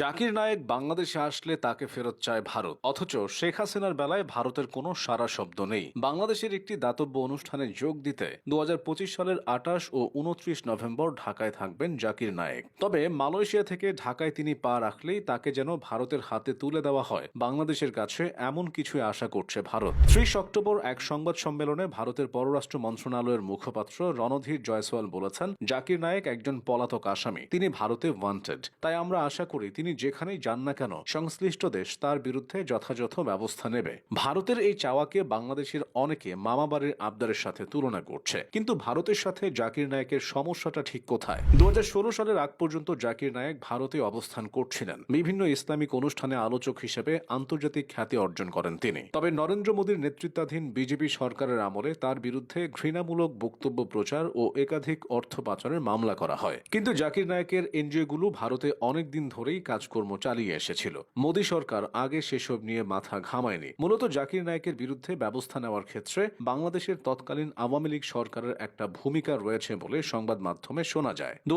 জাকির নায়েক বাংলাদেশে আসলে তাকে ফেরত চায় ভারত। অথচ শেখ হাসিনার বেলায় ভারতের কোনো সারা শব্দ নেই। বাংলাদেশের একটি দাতব্য অনুষ্ঠানে যোগ দিতে দু হাজার পঁচিশ সালের আঠাশ ও উনত্রিশ নভেম্বর ঢাকায় থাকবেন জাকির নায়েক। তবে মালয়েশিয়া থেকে ঢাকায় তিনি পা রাখলেই তাকে যেন ভারতের হাতে তুলে দেওয়া হয়। বাংলাদেশের কাছে এমন কিছুই আশা করছে ভারত। ত্রিশ অক্টোবর এক সংবাদ সম্মেলনে ভারতের পররাষ্ট্র মন্ত্রণালয়ের মুখপাত্র রণধীর জয়সওয়াল বলেছেন, জাকির নায়েক একজন পলাতক আসামি। তিনি ভারতে ওয়ান্টেড তাই আমরা আশা করি তিনি যেখানেই যান না কেন, সংশ্লিষ্ট দেশ তার বিরুদ্ধে যথাযথ ব্যবস্থা নেবে। ভারতের এই চাওয়াকে বাংলাদেশের অনেকে মামাবাড়ির আবদারের সাথে তুলনা করছে। কিন্তু ভারতের সাথে জাকির নায়েকের সমস্যাটা ঠিক কোথায়? দু সালের আগ পর্যন্ত জাকির নায়েক ভারতে অবস্থান করছিলেন। বিভিন্ন ইসলামিক অনুষ্ঠানে আলোচক হিসেবে আন্তর্জাতিক খ্যাতি অর্জন করেন তিনি। তবে নরেন্দ্র মোদীর নেতৃত্বাধীন বিজেপি সরকারের আমলে তার বিরুদ্ধে ঘৃণামূলক বক্তব্য প্রচার ও একাধিক অর্থ পাচারের মামলা করা হয়। কিন্তু জাকির নায়েকের এনজিওগুলো ভারতে অনেকদিন ধরেই কাজকর্ম চালিয়ে এসেছিল। মোদী সরকার আগে সেসব নিয়ে মাথা ঘামায়নি। মূলত জাকির নায়েকের বিরুদ্ধে ব্যবস্থা নেওয়ার ক্ষেত্রে বাংলাদেশের তৎকালীন আওয়ামী লীগ সরকারের একটা ভূমিকা রয়েছে বলে সংবাদ মাধ্যমে শোনা যায়। দু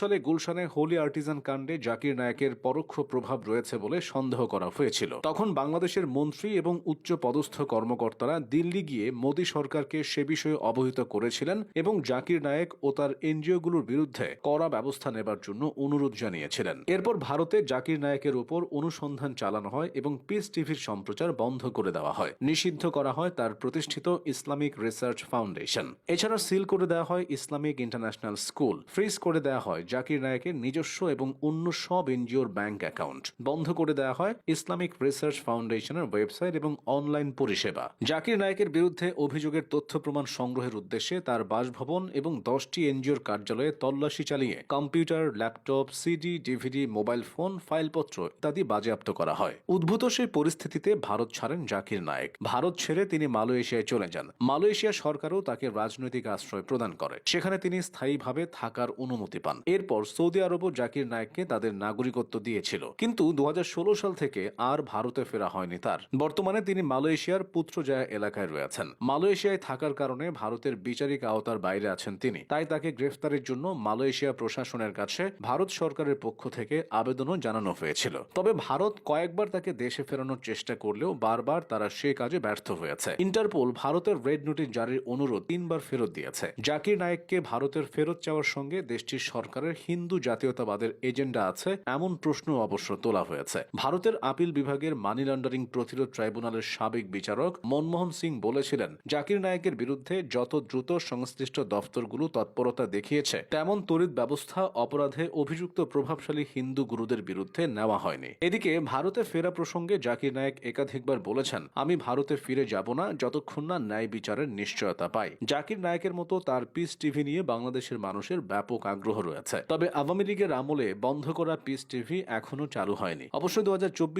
সালে গুলশানে হোলি আর্টিজান কাণ্ডে জাকির নায়েকের পরোক্ষ প্রভাব রয়েছে বলে সন্দেহ করা হয়েছিল। তখন বাংলাদেশের মন্ত্রী এবং উচ্চ পদস্থ কর্মকর্তারা দিল্লি গিয়ে মোদী সরকারকে সে বিষয়ে অবহিত করেছিলেন এবং জাকির নায়েক ও তার এনজিওগুলোর বিরুদ্ধে কড়া ব্যবস্থা নেবার জন্য অনুরোধ জানিয়েছিলেন। এরপর ভারতে জাকির নায়েকের উপর অনুসন্ধান চালানো হয় এবং পিস টিভির সম্প্রচার বন্ধ করে দেওয়া হয়। নিষিদ্ধ করা হয় তার প্রতিষ্ঠিত ইসলামিক রিসার্চ ফাউন্ডেশন। এছাড়া সিল করে দেওয়া হয় ইসলামিক ইন্টারন্যাশনাল স্কুল। ফ্রিজ করে দেওয়া হয় জাকির নায়েকের নিজস্ব এবং অন্য সব এনজিওর ব্যাংক অ্যাকাউন্ট। বন্ধ করে দেওয়া হয় ইসলামিক রিসার্চ ফাউন্ডেশনের ওয়েবসাইট এবং অনলাইন পরিষেবা। জাকির নায়েকের বিরুদ্ধে অভিযোগের তথ্য প্রমাণ সংগ্রহের উদ্দেশ্যে তার বাসভবন এবং দশটি এনজিওর কার্যালয়ে তল্লাশি চালিয়ে computer, laptop, CD, DVD, mobile phone ফাইলপত্র ইত্যাদি বাজেয়াপ্ত করা হয়। উদ্ভূত সেই পরিস্থিতিতে ভারত ছাড়েন জাকির নায়েক। ভারত ছেড়ে তিনি মালয়েশিয়ায় চলে যান। মালয়েশিয়া সরকারও তাকে রাজনৈতিক আশ্রয় প্রদান করে। সেখানে তিনি স্থায়ীভাবে থাকার অনুমতি পান। এরপর সৌদি আরবও জাকির নায়েককে তাদের নাগরিকত্ব দিয়েছিল। কিন্তু দু হাজার ষোলো সাল থেকে আর ভারতে ফেরা হয়নি তার। বর্তমানে তিনি মালয়েশিয়ার পুত্রজয়া এলাকায় রয়েছেন। মালয়েশিয়ায় থাকার কারণে ভারতের বিচারিক আওতার বাইরে আছেন তিনি। তাই তাকে গ্রেফতারের জন্য মালয়েশিয়া প্রশাসনের কাছে ভারত সরকারের পক্ষ থেকে আবেদনও জানানো হয়েছিল। তবে ভারত কয়েকবার তাকে দেশে ফেরানোর চেষ্টা করলেও বারবার তারা সে কাজে ব্যর্থ হয়েছে। ইন্টারপোল ভারতের রেড নোটিশ জারির অনুরোধ তিনবার ফেরত দিয়েছে। জাকির নায়েককে ভারতের ফেরত চাওয়ার সঙ্গে দেশটির সরকারের হিন্দু জাতীয়তাবাদের এজেন্ডা আছে, এমন প্রশ্ন অবশ্য তোলা হয়েছে। ভারতের আপিল বিভাগের মানি লন্ডারিং প্রতিরোধ ট্রাইব্যুনালের সাবেক বিচারক মনমোহন সিং বলেছিলেন, জাকির নায়েকের বিরুদ্ধে যত দ্রুত সংশ্লিষ্ট দফতরগুলো তৎপরতা দেখিয়েছে, তেমন তড়িৎ ব্যবস্থা, অপরাধে অভিযুক্ত প্রভাবশালী হিন্দু গুরুদের বিরুদ্ধে নেওয়া হয়নি। এদিকে ভারতে ফেরা প্রসঙ্গে জাকির নায়েক একাধিকবার বলেছেন, আমি ভারতে ফিরে যাব না যতক্ষণ না ন্যায় বিচারের নিশ্চয়তা পাই। জাকির নায়েকের মতো তার পিস টিভি নিয়ে বাংলাদেশের মানুষের ব্যাপক আগ্রহ রয়েছে। তবে আওয়ামী লীগের আমলে বন্ধ করা পিস টিভি এখনও চালু হয়নি। অবশ্য দু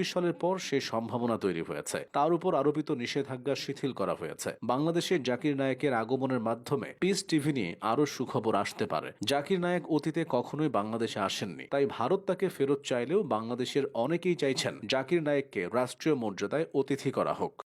সালের পর সে সম্ভাবনা তৈরি হয়েছে। তার উপর আরোপিত নিষেধাজ্ঞা শিথিল করা হয়েছে। বাংলাদেশে জাকির নায়েকের আগমনের মাধ্যমে পিস টিভি নিয়ে আরও সুখবর আসতে পারে। জাকির নায়েক অতীতে কখনোই বাংলাদেশে আসেননি, তাই ভারত তাকে ফেরত চাইলেও বাংলাদেশের অনেকেই চাইছেন জাকির নায়েককে রাষ্ট্রীয় মর্যাদায় অতিথি করা হোক।